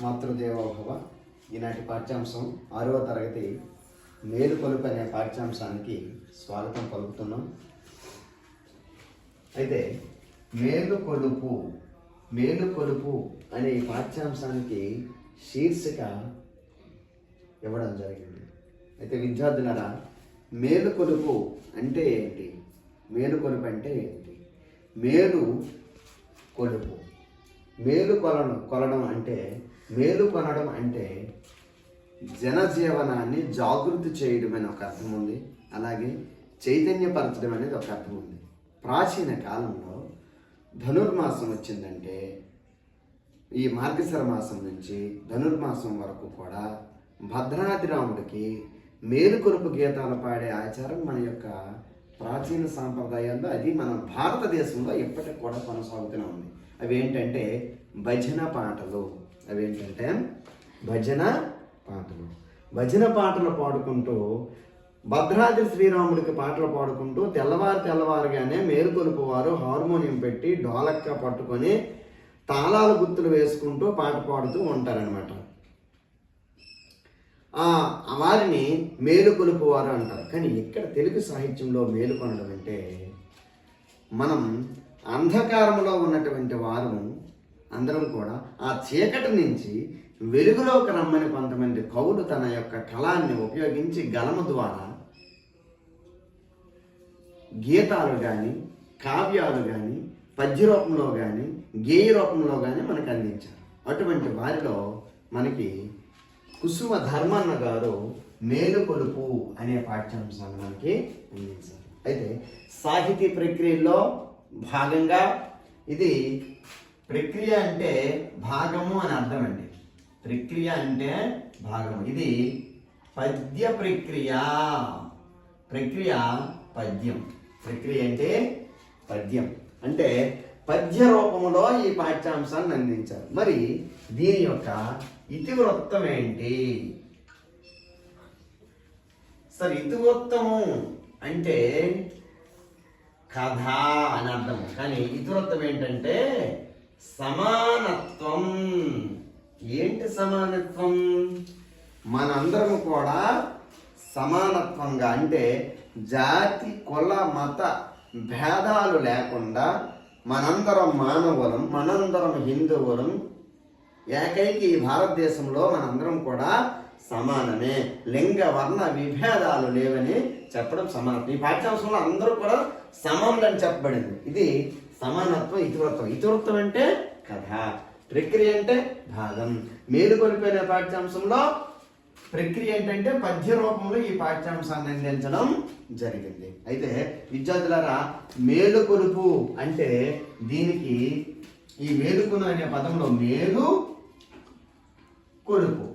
మాతృదేవోభవ. ఈనాటి పాఠ్యాంశం ఆరవ తరగతి మేలు కొలుపు అనే పాఠ్యాంశానికి స్వాగతం పలుకుతున్నాం. అయితే మేలు కొలుపు మేలు కొలుపు అనే ఈ పాఠ్యాంశానికి శీర్షిక ఇవ్వడం జరిగింది. అయితే విద్యార్థులరా మేలు కొలుపు అంటే ఏంటి? మేలు కొలుపు అంటే ఏంటి? మేలు కొలుపు. మేలు కొలడం కొలడం అంటే మేలు కొనడం అంటే జనజీవనాన్ని జాగృతి చేయడం అనే ఒక అర్థం ఉంది. అలాగే చైతన్యపరచడం అనేది ఒక అర్థం ఉంది. ప్రాచీన కాలంలో ధనుర్మాసం వచ్చిందంటే ఈ మార్గశర మాసం నుంచి ధనుర్మాసం వరకు కూడా భద్రాద్రి రాముడికి మేలుకొలుపు గీతాలు పాడే ఆచారం మన యొక్క ప్రాచీన సాంప్రదాయాల్లో అది మన భారతదేశంలో ఇప్పటికి కూడా కొనసాగుతూనే ఉంది. అవి ఏంటంటే భజన పాటలు. అవేంటంటే భజన పాటలు. భజన పాటలు పాడుకుంటూ భద్రాద్రి శ్రీరాముడికి పాటలు పాడుకుంటూ తెల్లవారు తెల్లవారుగానే మేలుకొలుపు వారు హార్మోనియం పెట్టి డోలక్క పట్టుకొని తాళాల గుర్తులు వేసుకుంటూ పాట పాడుతూ ఉంటారనమాట ఆ వారిని మేలుకొలుపు వారు అంటారు. కానీ ఇక్కడ తెలుగు సాహిత్యంలో మేలుకొనడం అంటే మనం అంధకారంలో ఉన్నటువంటి వారు అందరం కూడా ఆ చీకటి నుంచి వెలుగులోకి రమ్మని కొంతమంది కవులు తన యొక్క కళాన్ని ఉపయోగించి గలము ద్వారా గీతాలు కానీ కావ్యాలు కానీ పద్య రూపంలో కానీ గేయ రూపంలో కానీ మనకు అందించారు. అటువంటి వారిలో మనకి కుసుమ ధర్మన్న గారు మేలుకొలుపు అనే పాఠ్యాంశాన్ని మనకి అందించారు. అయితే సాహితీ ప్రక్రియలో భాగంగా ఇది ప్రక్రియ అంటే భాగము అని అర్థం అండి ప్రక్రియ అంటే భాగము. ఇది పద్య ప్రక్రియ. ప్రక్రియ పద్యం. ప్రక్రియ అంటే పద్యం. అంటే పద్య రూపంలో ఈ పాఠ్యాంశాన్ని అందించారు. మరి దీని యొక్క ఇతివృత్తం ఏంటి? సార్ ఇతివృత్తము అంటే కథ అని అర్థం కానీ ఇతివృత్తం ఏంటంటే సమానత్వం. ఏంటి సమానత్వం? మనందరం కూడా సమానత్వంగా అంటే జాతి కుల మత భేదాలు లేకుండా మనందరం మానవులం మనందరం హిందువులం ఏకైక ఈ భారతదేశంలో మనందరం కూడా సమానమే. లింగ వర్ణ విభేదాలు లేవని చెప్పడం సమానం ఈ పాఠ్యాంశంలో అందరూ కూడా సమానులని చెప్పబడింది. ఇది సమానత్వం ఇతివృత్తం. ఇతివృత్తం అంటే కథ ప్రక్రియ అంటే భాగం. మేలుకొలిపోయిన పాఠ్యాంశంలో ప్రక్రియ ఏంటంటే పద్య రూపంలో ఈ పాఠ్యాంశాన్ని అందించడం జరిగింది. అయితే విద్యార్థులారా మేలుకొలుపు అంటే దీనికి ఈ మేలుకొను అనే పదంలో మేలు కొలుపు.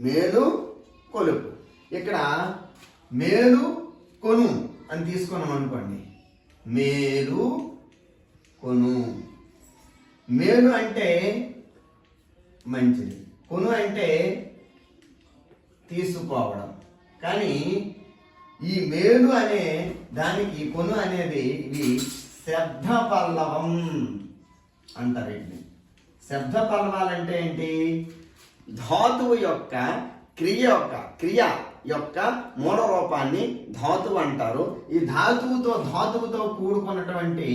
మేలు కొలుపు. ఇక్కడ మేలు కొను అని తీసుకున్నాం అనుకోండి. మేలు కొను. మేలు అంటే మంచిది. కొను అంటే తీసుకోవడం. కానీ ఈ మేలు అనే దానికి కొను అనేది ఇది శబ్ద పల్లవం అంటారు వీటిని. శబ్ద పల్లవాలంటే ఏంటి? ధాతువు యొక్క క్రియ యొక్క క్రియ. యొక్క మూల రూపాన్ని ధాతువు అంటారు. ఈ ధాతువుతో ధాతువుతో కూడుకున్నటువంటి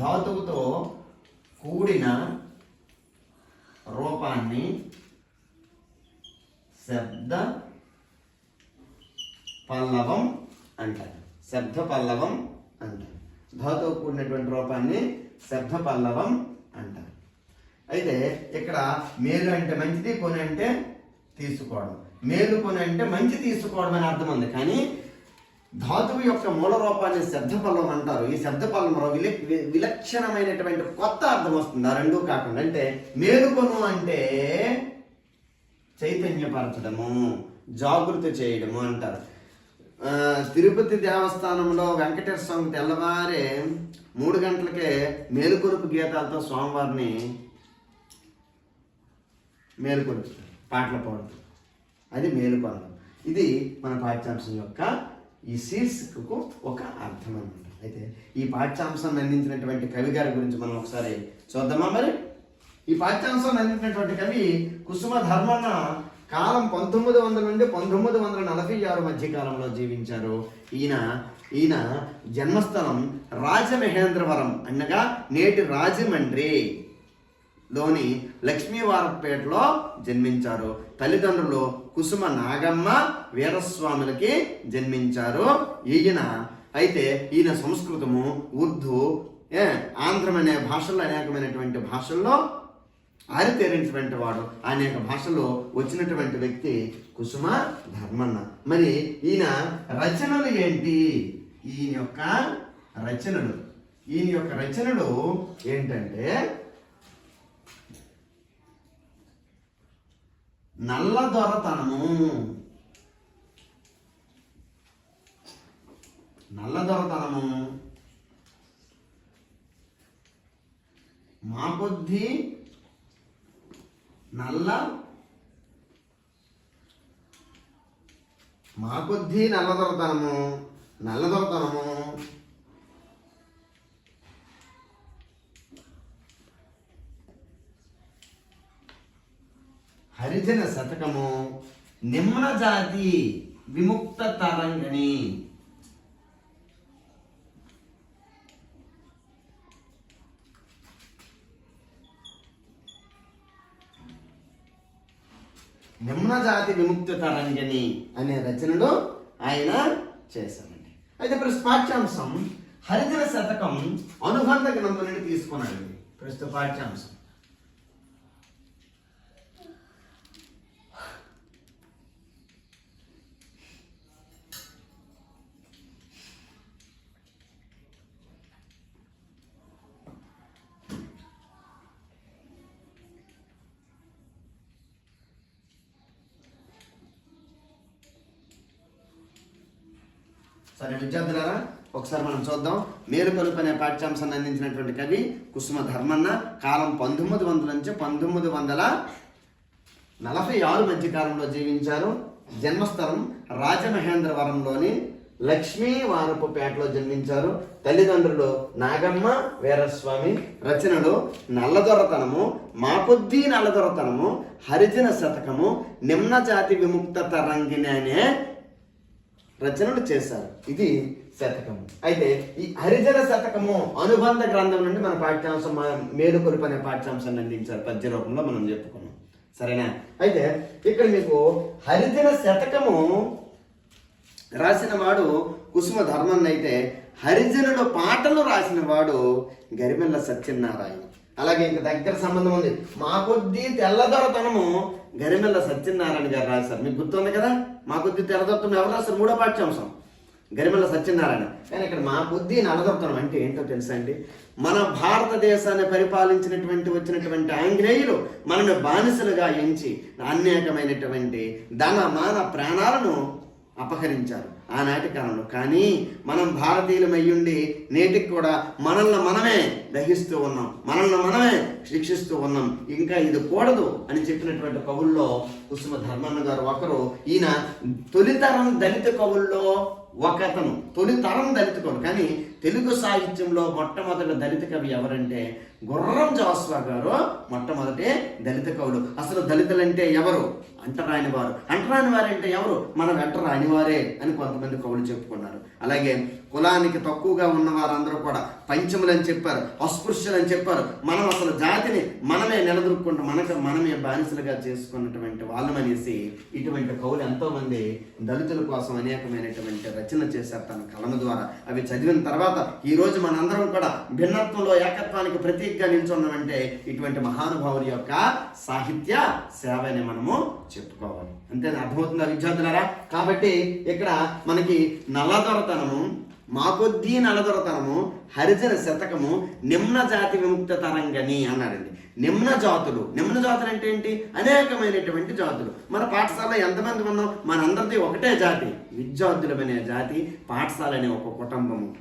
ధాతువుతో కూడిన రూపాన్ని శబ్ద పల్లవం అంటారు. శబ్ద పల్లవం అంటారు. ధాతువు కూడినటువంటి రూపాన్ని శబ్ద పల్లవం అంటారు. అయితే ఇక్కడ మేలు అంటే మంచిది కొని అంటే తీసుకోవడం. మేలుకొని అంటే మంచి తీసుకోవడం అని అర్థం ఉంది. కానీ ధాతువు యొక్క మూల రూపాన్ని శబ్ద పల్లవం అంటారు. ఈ శబ్ద పల్లంలో విల విలక్షణమైనటువంటి కొత్త అర్థం వస్తుంది. ఆ రెండూ కాకుండా అంటే మేలుకొను అంటే చైతన్యపరచడము జాగృతి చేయడము అంటారు. తిరుపతి దేవస్థానంలో వెంకటేశ్వర స్వామి తెల్లవారే మూడు గంటలకే మేలుకొలుపు గీతాలతో స్వామివారిని మేలుకొరుచు పాటలు పాడుతారు. అది మేలుకొనడం ఇది మన పాఠ్యాంశం యొక్క ఈ శీర్షికకు ఒక అర్థం అనమాట అయితే ఈ పాఠ్యాంశాన్ని అందించినటువంటి కవి గారి గురించి మనం ఒకసారి చూద్దామా మరి? ఈ పాఠ్యాంశం అందించినటువంటి కవి కుసుమ ధర్మన్న కాలం పంతొమ్మిది వందల నుండి పంతొమ్మిది వందల నలభై ఆరు మధ్యకాలంలో జీవించారు. ఈయన ఈయన జన్మస్థలం రాజమహేంద్రవరం అనగా నేటి రాజమండ్రి లోని లక్ష్మీవారపేటలో జన్మించారు. తల్లిదండ్రులు కుసుమ నాగమ్మ వీరస్వాములకి జన్మించారు. ఈయన అయితే ఈయన సంస్కృతము ఉర్దూ ఆంధ్రం అనే భాషల్లో అనేకమైనటువంటి భాషల్లో ఆరితేరినటువంటి వాడు. అనేక భాషలో వచ్చినటువంటి వ్యక్తి కుసుమ ధర్మన్న. మరి ఈయన రచనలు ఏంటి? ఈయన యొక్క రచనలు. ఈయన యొక్క రచనలు ఏంటంటే నల్ల దొరతనము. నల్ల దొరతనము. మా బుద్ధి నల్ల మా కొద్దీ నల్ల దొరతనము. హరిజన శతకము నిమ్న జాతి విముక్త తరంగిణి. నిమ్న జాతి విముక్త తరంగిణి అనే రచనలు ఆయన చేశారండి అయితే ప్రస్తుత పాఠ్యాంశం హరిజన శతకం అనుబంధ గ్రంథం నుండి తీసుకున్నాడు ప్రస్తుత పాఠ్యాంశం. సరే విద్యార్థులారా ఒకసారి మనం చూద్దాం. మేలుకొలుపు అనే పాఠ్యాంశాన్ని అందించినటువంటి కవి కుసుమ ధర్మన్న కాలం పంతొమ్మిది వందల నుంచి పంతొమ్మిది వందల నలభై ఆరు మధ్యకాలంలో జీవించారు. జన్మస్థలం రాజమహేంద్రవరంలోని లక్ష్మీ వారపుపేటలో జన్మించారు. తల్లిదండ్రులు నాగమ్మ వీరస్వామి రచనలు నల్లదొరతనము మాపుద్ది నల్లదొరతనము హరిజన శతకము నిమ్న జాతి విముక్త తరంగిణి అనే రచనలు చేశారు. ఇది శతకము. అయితే ఈ హరిజన శతకము అనుబంధ గ్రంథం నుండి మన పాఠ్యాంశం మన మేలుకొలుపు అనే పాఠ్యాంశాన్ని అందించారు పద్య రూపంలో మనం చెప్పుకున్నాం. సరేనా? అయితే ఇక్కడ మీకు హరిజన శతకము రాసిన వాడు కుసుమ ధర్మన్ అయితే హరిజనుల పాటలు రాసిన వాడు గరిమెల్ల సత్యనారాయణ. అలాగే ఇంక దగ్గర సంబంధం ఉంది. మా కొద్దీ తెల్లదొరతనము. గరిమెల్ల సత్యనారాయణ గారు రాశారు. మీకు గుర్తుంది కదా? మా కొద్దీ తెల్లదొరతనం ఎవరు రాశారు? మూడో పాఠ్యాంశం. గరిమెల్ల సత్యనారాయణ. కానీ ఇక్కడ మా బుద్ధి నలదొరతనం అంటే ఏంటో తెలుసా అండి? మన భారతదేశాన్ని పరిపాలించినటువంటి వచ్చినటువంటి ఆంగ్లేయులు మనను బానిసలుగా ఎంచి అనేకమైనటువంటి ధన మాన ప్రాణాలను అపహరించారు ఆనాటి కాలంలో. కానీ మనం భారతీయులమయ్యుండి నేటికి కూడా మనల్ని మనమే దహిస్తూ ఉన్నాం. మనల్ని మనమే శిక్షిస్తూ ఉన్నాం. ఇంకా ఇది కూడదు అని చెప్పినటువంటి కవుల్లో కుసుమ ధర్మన్న గారు ఒకరు ఈయన తొలితరం దళిత కవుల్లో ఒకతను. తొలితరం దళిత కవులు. కానీ తెలుగు సాహిత్యంలో మొట్టమొదటి దళిత కవి ఎవరంటే గుర్రం జాస్వా గారు మొట్టమొదటి దళిత కవులు. అసలు దళితులంటే ఎవరు? అంటరాని వారు. అంటరాని వారంటే ఎవరు? మనం వెంట వారే అని కొంతమంది కవులు చెప్పుకున్నారు. అలాగే కులానికి తక్కువగా ఉన్న వారందరూ కూడా పంచములు అని చెప్పారు అస్పృశ్యులు అని చెప్పారు. మనం అసలు జాతిని మనమే నిలదొక్కుంటూ మనకు మనమే బానిసలుగా చేసుకున్నటువంటి వాళ్ళమనేసి ఇటువంటి కవులు ఎంతోమంది దళితుల కోసం అనేకమైనటువంటి రచన చేశారు తన కలమ ద్వారా. అవి చదివిన తర్వాత ఈరోజు మనందరం కూడా భిన్నత్వంలో ఏకత్వానికి ప్రతీకగా నిల్చున్నామంటే ఇటువంటి మహానుభావుల యొక్క సాహిత్య సేవని మనము చెప్పుకోవాలి. అంతే అర్థమవుతుందా విద్యార్థులారా? కాబట్టి ఇక్కడ మనకి నల్లదొరతనము మా కొద్దీ నల్లదొరతనము హరిజన శతకము నిమ్న జాతి విముక్త తరంగని అన్నాడండి నిమ్న జాతులు. నిమ్న జాతులు అంటే ఏంటి? అనేకమైనటువంటి జాతులు. మన పాఠశాలలో ఎంతమంది ఉన్నాం? మనందరిది ఒకటే జాతి. విద్యార్థులమనే జాతి పాఠశాల అనే ఒక కుటుంబము.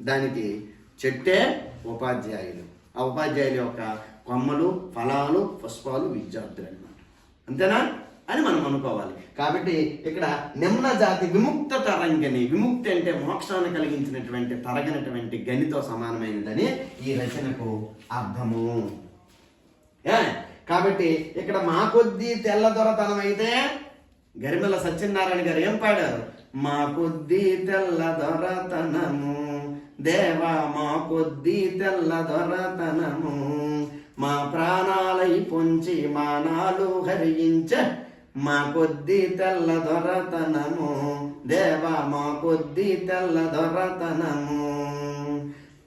దానికి చెట్టే ఉపాధ్యాయులు. ఆ ఉపాధ్యాయుల యొక్క కొమ్మలు ఫలాలు పుష్పాలు విద్యార్థులు అన్నమాట అంతేనా? అని మనం అనుకోవాలి. కాబట్టి ఇక్కడ నిమ్న జాతి విముక్త తరంగని విముక్తి అంటే మోక్షాన్ని కలిగించినటువంటి తరగనటువంటి గనితో సమానమైనదని ఈ రచనకు అర్థము. కాబట్టి ఇక్కడ మా కొద్దీ తెల్ల దొరతనం అయితే గరిమల సత్యనారాయణ గారు ఏం పాడారు? మా కొద్దీ తెల్ల దొరతనము దేవా మా కొద్దీ తెల్ల దొరతనము మా ప్రాణాలై పొంచి మానాలు హరించ మా కొద్ది తెల్ల దొరతనము. దేవా మా కొద్ది తెల్ల దొరతనము.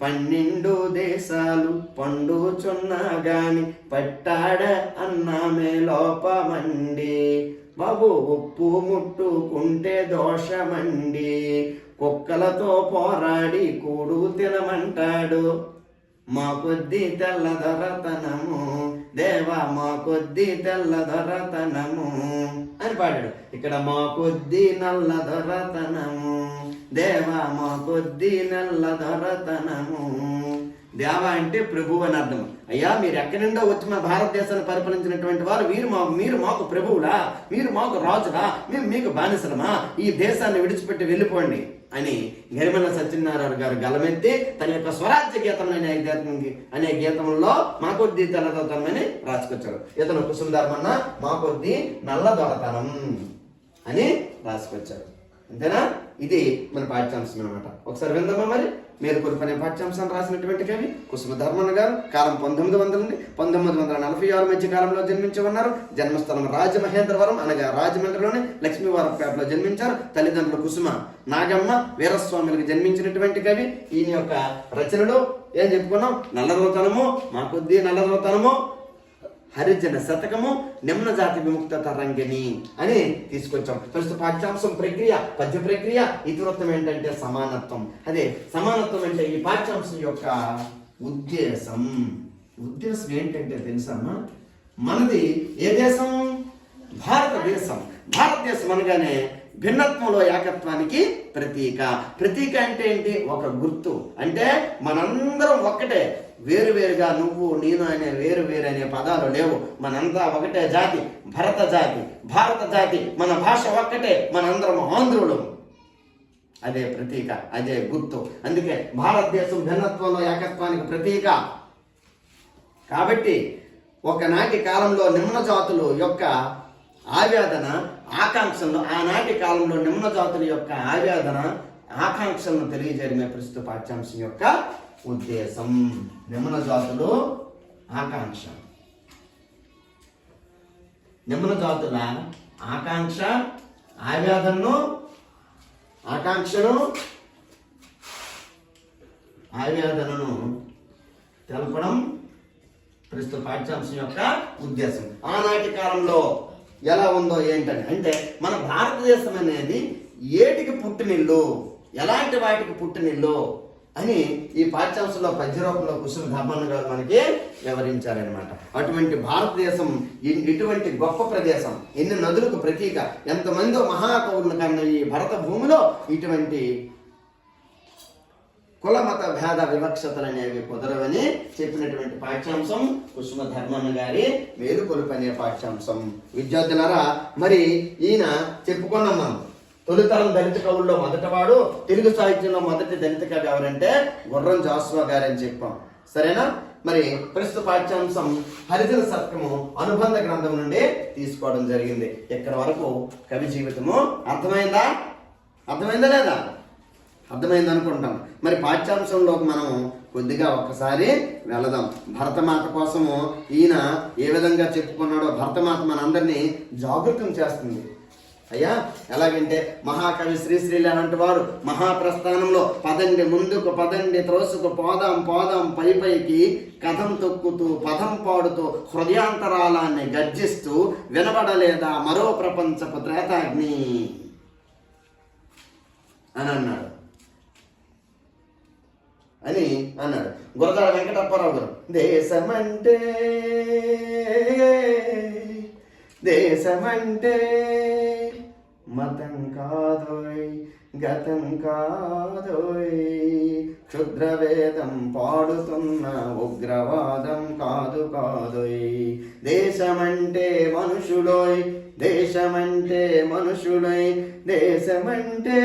పన్నెండు దేశాలు పండుచున్నా గాని పట్టాడ అన్నామే లోపమండి. బాబు ఉప్పు ముట్టుకుంటే దోషమండి. కుక్కలతో పోరాడి కూడు తినమంటాడు. మా కొద్ది తెల్ల దొరతనము. దేవా మా కొద్ది తెల్లదొరతనము అని పాడాడు. ఇక్కడ మా కొద్ది నల్ల దొరతనము. దేవా మా కొద్ది నల్లదొరతనము దేవ అంటే ప్రభు అని అర్థం. అయ్యా మీరు ఎక్కడి నుండో వచ్చి మా భారతదేశాన్ని పరిపాలించినటువంటి వారు వీరు మా మీరు మాకు ప్రభువులా మీరు మాకు రాజులా మేము మీకు బానిసలమా? ఈ దేశాన్ని విడిచిపెట్టి వెళ్ళిపోండి. అని గరిమల సత్యనారాయణ గారు గలమెత్తి తన యొక్క స్వరాజ్య గీతం అనే గీతం అనే గీతంలో మా కొద్ది తెల్లదొరతనమని రాసుకొచ్చారు. ఇతను కుసుమధర్మన్న మా కొద్ది నల్ల దొరతనం అని రాసుకొచ్చారు. అంతేనా? ఇది మన పాఠ్యాంశం అనమాట ఒకసారి విందామా మరి? మీరు కొన్ని పాఠ్యాంశాన్ని రాసినటువంటి కవి కుసుమధర్మన్ గారు కాలం పంతొమ్మిది వందల నుండి పంతొమ్మిది వందల నలభై ఆరు మధ్య కాలంలో జన్మించి ఉన్నారు. జన్మస్థలం రాజమహేంద్రవరం అనగా రాజమండ్రిలోని లక్ష్మీవారపేటలో జన్మించారు. తల్లిదండ్రులు కుసుమ నాగమ్మ వీరస్వాములకు జన్మించినటువంటి కవి. ఈయన యొక్క రచనలో ఏం చెప్పుకున్నాం? నల్లరవతనము మా కొద్దీ నల్లరవతనము హరిజన శతకము నిమ్న జాతి విముక్త తరంగిణి అని తీసుకొచ్చాం. ఫస్ట్ పాఠ్యాంశం ప్రక్రియ పద్య ప్రక్రియ ఇతివృత్తం ఏంటంటే సమానత్వం. అదే సమానత్వం అంటే ఈ పాఠ్యాంశం యొక్క ఉద్దేశం. ఉద్దేశం ఏంటంటే తెలుసా మనది ఏ దేశం? భారతదేశం భారతదేశం అనగానే భిన్నత్వంలో ఏకత్వానికి ప్రతీక. ప్రతీక అంటే ఏంటి? ఒక గుర్తు. అంటే మనందరం ఒక్కటే. వేరు వేరుగా నువ్వు నేను అనే వేరు వేరు అనే పదాలు లేవు. మనంతా ఒకటే జాతి భరత జాతి భారత జాతి. మన భాష ఒక్కటే. మనందరం ఆంధ్రులు. అదే ప్రతీక అదే గుర్తు. అందుకే భారతదేశం భిన్నత్వంలో ఏకత్వానికి ప్రతీక. కాబట్టి ఒకనాటి కాలంలో నిమ్న జాతులు యొక్క ఆవేదన ఆకాంక్షలను ఆనాటి కాలంలో నిమ్న జాతుల యొక్క ఆవేదన ఆకాంక్షలను తెలియజేయడమే ప్రస్తుత పాఠ్యాంశం యొక్క ఉద్దేశం. నిమ్న జాతులు ఆకాంక్ష. నిమ్న జాతుల ఆకాంక్ష ఆవేదనను ఆకాంక్షను ఆవేదనను తెలపడం ప్రస్తుత పాఠ్యాంశం యొక్క ఉద్దేశం. ఆనాటి కాలంలో ఎలా ఉందో ఏంటని? అంటే మన భారతదేశం అనేది ఏటికి పుట్టినిల్లు ఎలాంటి వాటికి పుట్టినిల్లు అని ఈ పాఠ్యాంశంలో పద్యరూపంలో కుసుమ ధర్మన్న గారు మనకి వివరించారనమాట అటువంటి భారతదేశం ఇటువంటి గొప్ప ప్రదేశం ఎన్ని నదులకు ప్రతీక ఎంతమందో మహాకవులను కన్న ఈ భరత భూమిలో ఇటువంటి కుల మత భేద వివక్షతలు అనేవి కుదరవని చెప్పినటువంటి పాఠ్యాంశం కుసుమ ధర్మన్న గారి మేలుకొలుపు అనే పాఠ్యాంశం. విద్యార్థులారా మరి ఈయన చెప్పుకున్నాం మనం తొలితరం దళిత కవుల్లో మొదటివాడు తెలుగు సాహిత్యంలో మొదటి దళిత కవి ఎవరంటే గుర్రం జాస్వా గారని చెప్పాం. సరేనా? మరి ప్రస్తుత పాఠ్యాంశం హరిజన సత్యము అనుబంధ గ్రంథం నుండి తీసుకోవడం జరిగింది. ఇక్కడ వరకు కవి జీవితము? అర్థమైందా? అర్థమైందా లేదా? అర్థమైంది అనుకుంటాం. మరి పాఠ్యాంశంలోకి మనం కొద్దిగా ఒక్కసారి వెళదాం. భరతమాత కోసము ఈయన ఏ విధంగా చెప్పుకున్నాడో భరతమాత మనందరినీ జాగృతం చేస్తుంది. అయ్యా ఎలాగంటే మహాకవి శ్రీశ్రీ లాంటి వారు మహాప్రస్థానంలో పదండి ముందుకు పదండి త్రోసుకు పోదాం పోదాం పై పైకి కథం తొక్కుతూ పదం పాడుతూ హృదయాంతరాలాన్ని గర్జిస్తూ వినబడలేదా మరో ప్రపంచపు త్రేతాగ్ని? అని అన్నాడు. అని అన్నాడు. గురజాడ వెంకటప్పారావు గారు దేశమంటే దేశమంటే మతం కాదోయ్ గతం కాదోయ్. క్షుద్రవేదం పాడుతున్న ఉగ్రవాదం కాదు కాదోయ్. దేశమంటే మనుషులోయ్ దేశమంటే మనుషులై దేశమంటే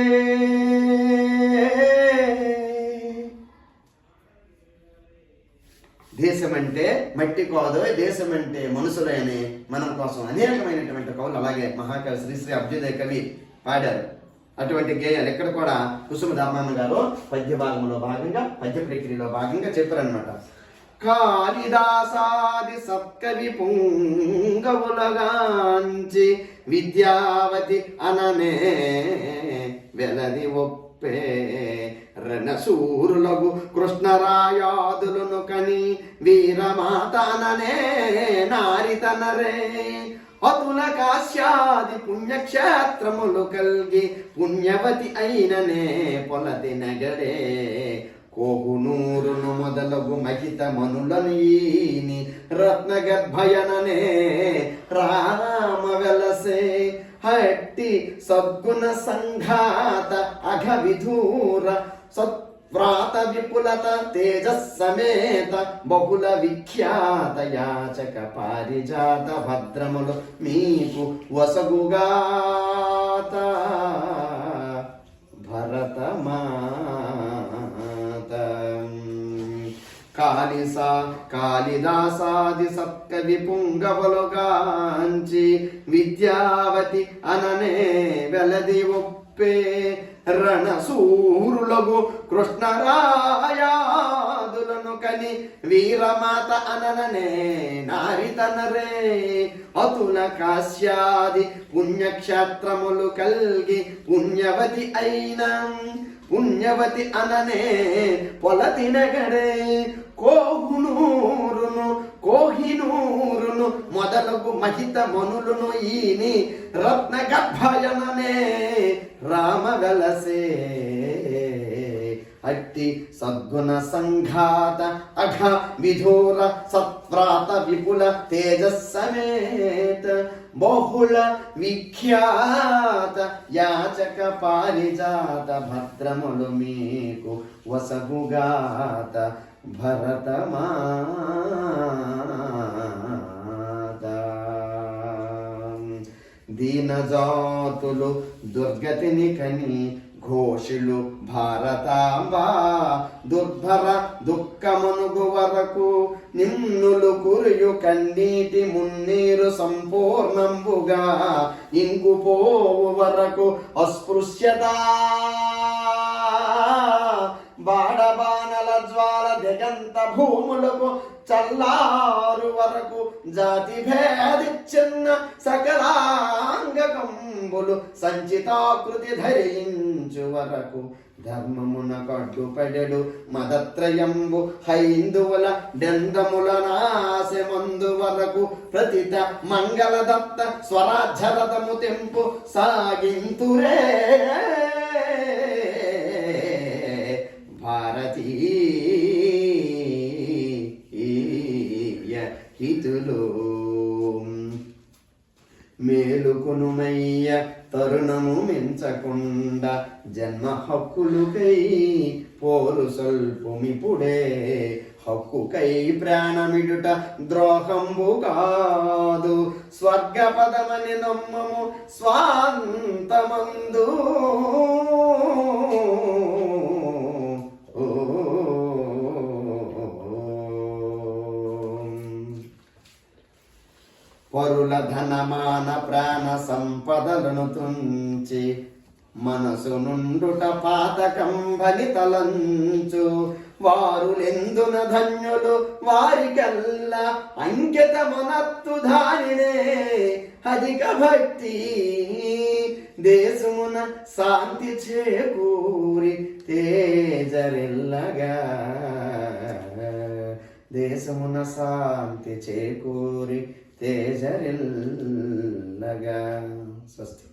దేశం అంటే మట్టి కాదు దేశం అంటే మనుషులనే మనం కోసం. అనేకమైనటువంటి కవులు అలాగే మహాకవి శ్రీశ్రీ అభ్యుదయ కవి పాడారు. అటువంటి గేయాలు ఇక్కడ కూడా కుసుమ దామన్న గారు పద్య భాగంలో భాగంగా పద్య ప్రక్రియలో భాగంగా చెప్పారనమాట కాళిదాసాది సత్కవి పుంగవులగాంచి విద్యావతి అననే వెలది ఒప్పే రణసూరులగు కృష్ణరాయాదులను కని వీరమాతననే నారితనరే. అతుల కాశ్యాది పుణ్యక్షేత్రములు కలిగి పుణ్యవతి అయిననే పొలది నగరే. కోహునూరును మొదలగు మహిత మనులనీని ఈని రత్నగర్భయననే రామ వెలసే. హట్టి సద్గుణ సంఘాత అఘ విధూర సత్వ్రాత విపులత తేజస్సమేత బహుళ విఖ్యాత యాచక పారిజాత భద్రములు మీకు వసగుగాత. భరతమా కాళిస కాళిదాసాది సప్త విపుంగవలుగాంచి విద్యావతి అననే వెలది ఒప్పే. రణసూరులగు కృష్ణరాయాదులను కని వీరమాత అనననే నారితనరే. అతుల కాశ్యాది పుణ్యక్షేత్రములు కల్గి పుణ్యవతి అయిన. పుణ్యవతి అననే పొలతి నగరే కోహునూరును కోహినూరును మొదలగు మహిత మనులును ఈని రత్న గర్భయననే రామ వెలసే అక్తి సద్గుణ సంఘాత అఘ విధూర సత్ప్రాత విపుల తేజస్సమేత బహుళ విఖ్యాత యాచక పారిజాత భద్రములు మీకు వసగుగాత భరతమాత దీనజాతులు దుర్గతిని కని ఘోషులు భారతాంబా దుర్భర దుఃఖమనుగు వరకు నిన్నులు కురియు కన్నీటి మున్నీరు సంపూర్ణంబుగా ఇంగుపోవు వరకు అస్పృశ్యత. బాడబానల జ్వాల దిగంత భూములకు చల్లారు వరకు జాతి భేదిచ్చిన సకలాంగకంబులు సంచితాకృతి ధరించు వరకు ధర్మమున కట్టుపడెడు మదత్రయంబు హైందువుల డెందముల నాశమందు వరకు ప్రతిత మంగళదత్త స్వరాజ్యరథము తెంపు సాగింతురే. హితులు మేలుకొనుమయ్య తరుణము మించకుండా జన్మ హక్కులుకై పోరు సల్పుమిపుడే హక్కుకై ప్రాణమిడుట ద్రోహంబు కాదు. స్వర్గపదమని నమ్మము స్వాంతమందు. పరుల ధనమాన ప్రాణ సంపదలను తుంచి మనసు నుండుట పాతకం బలి తలంచు. వారులెందున ధన్యులు? వారికల్ల అంకితమునత్తు దానినే. అధిక భక్తి దేశమున శాంతి చేకూరి తేజరిల్లగా. దేశమున శాంతి చేకూరి తేజరిల్లగా. స్వస్తి.